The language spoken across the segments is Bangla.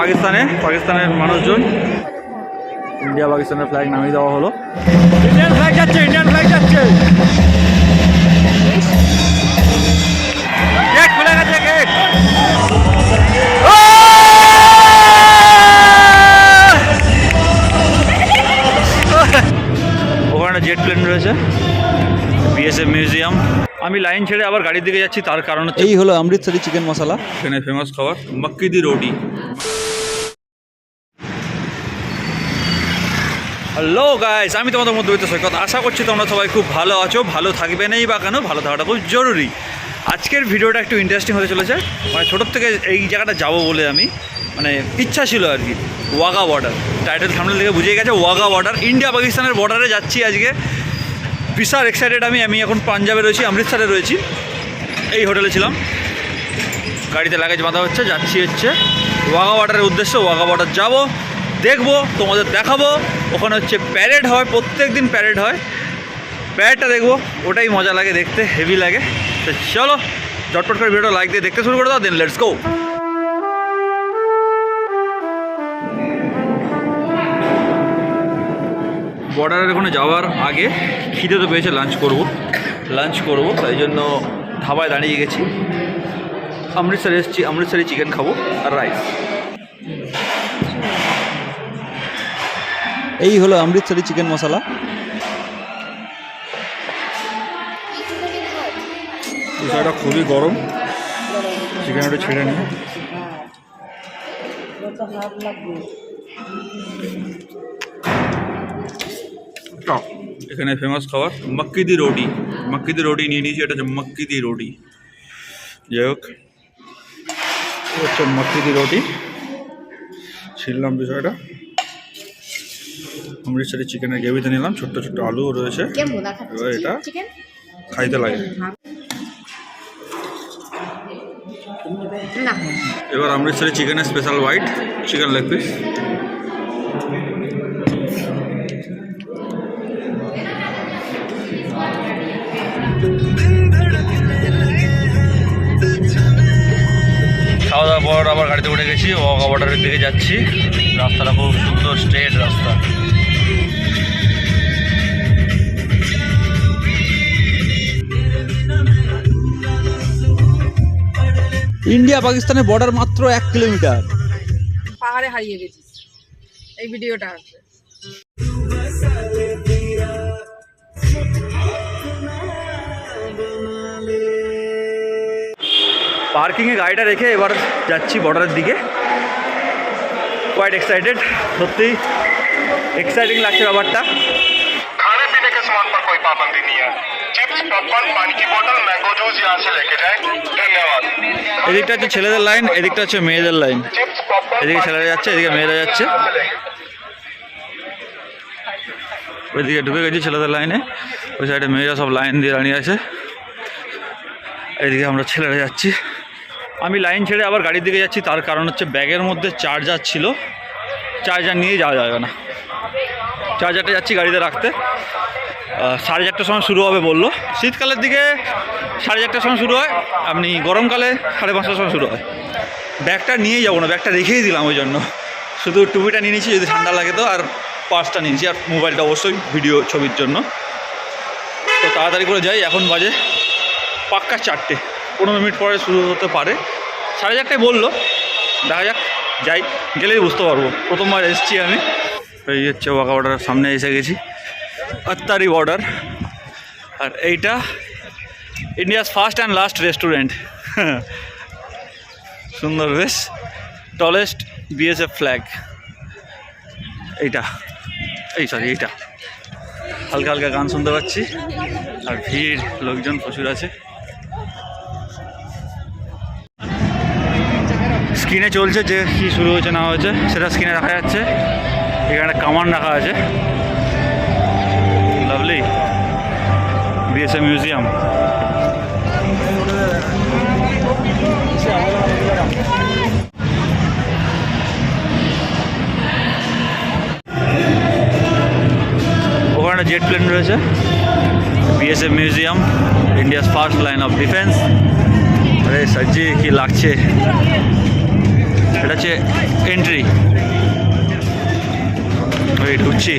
পাকিস্তানে পাকিস্তানের মানুষজন। ইন্ডিয়া পাকিস্তানের ফ্ল্যাগ নামিয়ে দেওয়া হলো। ইন্ডিয়ান ফ্ল্যাগ যাচ্ছে ইন্ডিয়ান ফ্ল্যাগ যাচ্ছে। ওখানে জেট প্লেন রয়েছে। বিএসএফ মিউজিয়াম আমি লাইন ছেড়ে আবার গাড়ির দিকে যাচ্ছি তার কারণ এই হলো অমৃতসরি চিকেন মশলা এখানে ফেমাস খাবার মক্কি দি রোটি। হ্যালো গাইস আমি তোমাদের মধ্যবিত্ত সৈকত। আশা করছি তোমরা সবাই খুব ভালো আছো, ভালো থাকবেনই বা কেন, ভালো থাকাটা খুব জরুরি। আজকের ভিডিওটা একটু ইন্টারেস্টিং হতে চলেছে। মানে ছোটোর থেকে এই জায়গাটা যাব বলে আমি। মানে ইচ্ছা ছিল আর কি। ওয়াগা বর্ডার টাইটেল সামনে থেকে বুঝে গেছে, ওয়াগা বর্ডার ইন্ডিয়া পাকিস্তানের বর্ডারে যাচ্ছি আজকে। বিশাল এক্সাইটেড আমি। আমি এখন পাঞ্জাবে রয়েছি, অমৃতসরে রয়েছি। এই হোটেলে ছিলাম। গাড়িতে লাগেজ বাঁধা হচ্ছে, যাচ্ছি হচ্ছে। ওয়াগা ওয়াটারের উদ্দেশ্যে ওয়াগা বর্ডার যাব। দেখব, তোমাদের দেখাবো। ওখানে হচ্ছে প্যারেড হয় প্রত্যেক দিন প্যারেড হয়। প্যারেডটা দেখব, ওটাই মজা লাগে দেখতে হেভি লাগে। তো চলো চটপট করে ভিডিওটা লাইক দিয়ে দেখতে শুরু করে দাও দেন লেটস গো বর্ডারের ওখানে যাওয়ার আগে খিদে তো পেয়েছে লাঞ্চ করব। লাঞ্চ করব, তাই জন্য ধাবায় দাঁড়িয়ে গেছি। অমৃতসর এসেছি, অমৃতসরি চিকেন খাব আর রাইস এই হলো অমৃতসরি চিকেন মশলা। বিষয়টা খুবই গরম। চিকেন একটু ছেড়ে নিই। এখানে ফেমাস খাবার মক্কি দি রোটি। মক্কি দি রোটি নিয়ে নিয়েছি, এটা হচ্ছে মক্কি দি রোটি। যাই হোক হচ্ছে মক্কি দি রোটি। ছিললাম বিষয়টা। অমৃতসরি চিকেনের গ্রেভিতে নিলাম ছোট্ট ছোট্ট আলুও রয়েছে। এবার এটা খাইতে লাগে। এবার অমৃতসরি চিকেনের special white chicken leg piece খাওয়া দাওয়ার পর আবার গাড়িতে উঠে গেছি ওয়াগা বর্ডারের দিকে যাচ্ছি। রাস্তাটা খুব সুন্দর স্ট্রেট রাস্তা। ইন্ডিয়া পাকিস্তানের বর্ডার মাত্র এক কিলোমিটার। পাহাড়ে হারিয়ে গেছিস এই ভিডিওটা আসবে পার্কিংয়ে গাড়িটা রেখে এবার যাচ্ছি বর্ডারের দিকে। কোয়াইট এক্সাইটেড সত্যি এক্সাইটিং লাগছে ব্যাপারটা। কে সমান পর কোই পাবন্দি এদিকটা হচ্ছে ছেলেদের লাইন এদিকটা হচ্ছে মেয়েদের লাইন এদিকে ছেলেরা যাচ্ছে এদিকে মেয়েরা যাচ্ছে। ওইদিকে ঢুকে গেছি ছেলেদের লাইনে ওই সাইডে মেয়েরা সব লাইন দিয়ে দাঁড়িয়ে আছে। এদিকে আমরা ছেলেরা যাচ্ছি। আমি লাইন ছেড়ে আবার গাড়ির দিকে যাচ্ছি তার কারণ হচ্ছে ব্যাগের মধ্যে চার্জার ছিল। চার্জার নিয়ে যাওয়া যাবে না। চার্জারটা যাচ্ছি গাড়িতে রাখতে। সাড়ে চারটার সময় শুরু হবে বলল। শীতকালের দিকে সাড়ে চারটার সময় শুরু হয়, আপনি গরমকালে সাড়ে পাঁচটার সময় শুরু হয়। ব্যাগটা নিয়ে যাব না, ব্যাগটা রেখেই দিলাম ওই জন্য। শুধু টুপিটা নিয়ে নিয়েছি, যদি ঠান্ডা লাগে তো, আর পার্সটা নিয়েছি, আর মোবাইলটা অবশ্যই ভিডিও ছবির জন্য। তো তাড়াতাড়ি করে যাই, এখন বাজে পাক্কা চারটে। পনেরো মিনিট পরে শুরু হতে পারে। সাড়ে চারটায় বলল, দেখা যাক, যাই, গেলেই বুঝতে পারব। প্রথমবার এসেছি আমি। এই হচ্ছে বর্ডারের সামনে এসে গেছি। আত্তারি বর্ডার আর এইটা India's first and last restaurant সুন্দর বেশ। টলেস্ট বিএসএফ ফ্ল্যাগ এইটা। এই সরি এইটা। হালকা হালকা গান শুনতে পাচ্ছি। আর ভিড়, লোকজন প্রচুর আছে। স্ক্রিনে চলছে যে কি শুরু হয়েছে না হয়েছে, সেটা স্ক্রিনে দেখা যাচ্ছে। এখানে কামান রাখা আছে। Delhi B S A museum jet plane रहे B S A museum India first line of defence अरे सज्जी की लागे एटे एंट्री ढुकी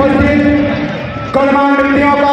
उपस्थित कलमान का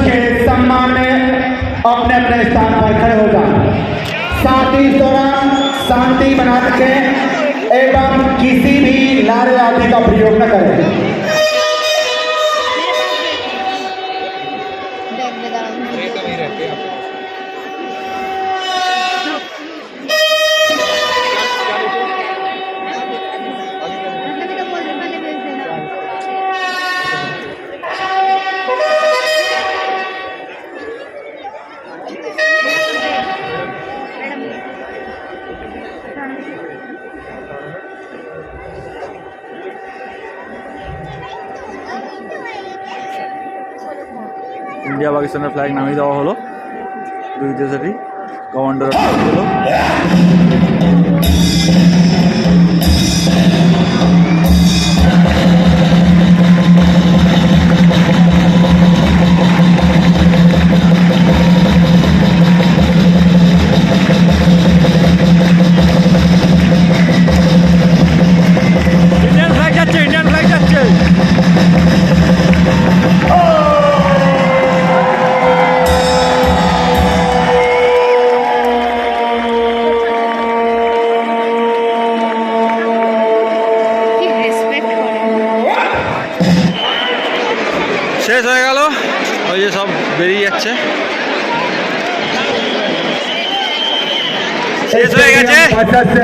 के सम्मान में अपने अपने स्थान पर खड़े हो जाएँ साथ ही दौरान शांति बना रखें एवं किसी भी नारे आदि का प्रयोग न करें ইন্ডিয়া পাকিস্তানের ফ্ল্যাগ নামিয়ে দেওয়া হলো। দুই দেশেরই কমান্ডার হলো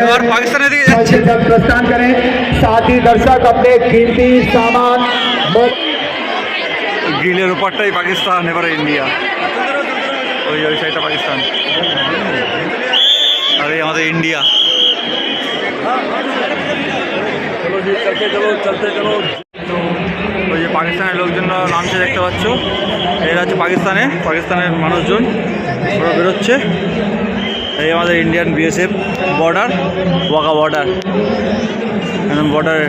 এবার পাকিস্তানের দিকে যাচ্ছে जब प्रस्थान करें साथ ही दर्शक अपने कीमती सामान मो- গ্রিলের উপরটাই পাকিস্তান এবারে ইন্ডিয়া ওই ওই সাইডটা পাকিস্তান আর এই আমাদের ইন্ডিয়া ওই যে পাকিস্তানের লোকজনরা নামছে দেখতে পাচ্ছ এরা হচ্ছে পাকিস্তানে পাকিস্তানের মানুষজন ওরা বেরোচ্ছে এই আমাদের Indian BSF border Wagah border border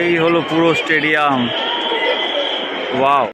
এই হলো পুরো স্টেডিয়াম ওয়াও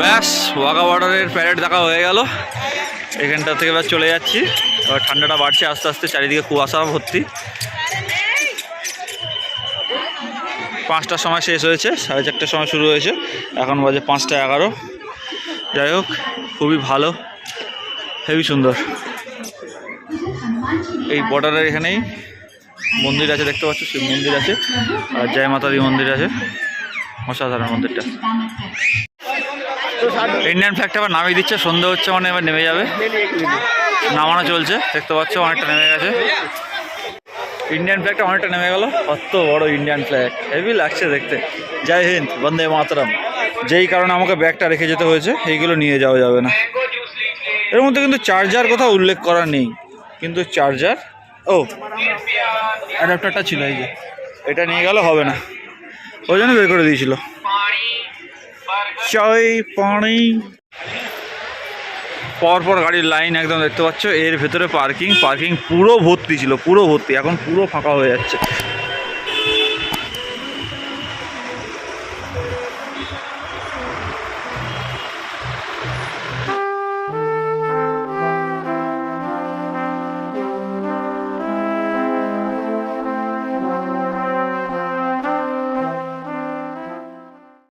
ব্যাস ওয়াগা বর্ডারের প্যারেড দেখা হয়ে গেল। এখানটা থেকে ব্যাস চলে যাচ্ছি। এবার ঠান্ডাটা বাড়ছে আস্তে আস্তে, চারিদিকে কুয়াশা ভর্তি। পাঁচটার সময় শেষ হয়েছে, সাড়ে চারটার সময় শুরু হয়েছে। এখন বাজে পাঁচটা এগারো। যাই হোক, খুবই ভালো, হেভি সুন্দর। এই বর্ডারের এখানেই মন্দির আছে, দেখতে পাচ্ছ, শিব মন্দির আছে আর জয় মাতারি মন্দির আছে। অসাধারণ মন্দিরটা। ইন্ডিয়ান ফ্ল্যাগটা আবার নামিয়ে দিচ্ছে, সন্ধে হচ্ছে মানে এবার নেমে যাবে। নামানো চলছে, দেখতে পাচ্ছ অনেকটা নেমে গেছে। ইন্ডিয়ান ফ্ল্যাগটা অনেকটা নেমে গেল। কত বড় ইন্ডিয়ান ফ্ল্যাগ হেভি লাগছে দেখতে। জয় হিন্দ, বন্দে মাতরম। যেই কারণে আমাকে ব্যাগটা রেখে যেতে হয়েছে এইগুলো নিয়ে যাওয়া যাবে না। এর মধ্যে কিন্তু চার্জার কোথাও উল্লেখ করা নেই। কিন্তু চার্জার ও অ্যাডাপ্টারটা ছিল এই যে। এটা নিয়ে গেলে, হবে না। ওই জন্য বের করে দিয়েছিল। চাই পানি। পরপর গাড়ির লাইন একদম দেখতে পাচ্ছ, এর ভেতরে পার্কিং পার্কিং পুরো ভর্তি ছিল, পুরো ভর্তি, এখন পুরো ফাঁকা হয়ে যাচ্ছে।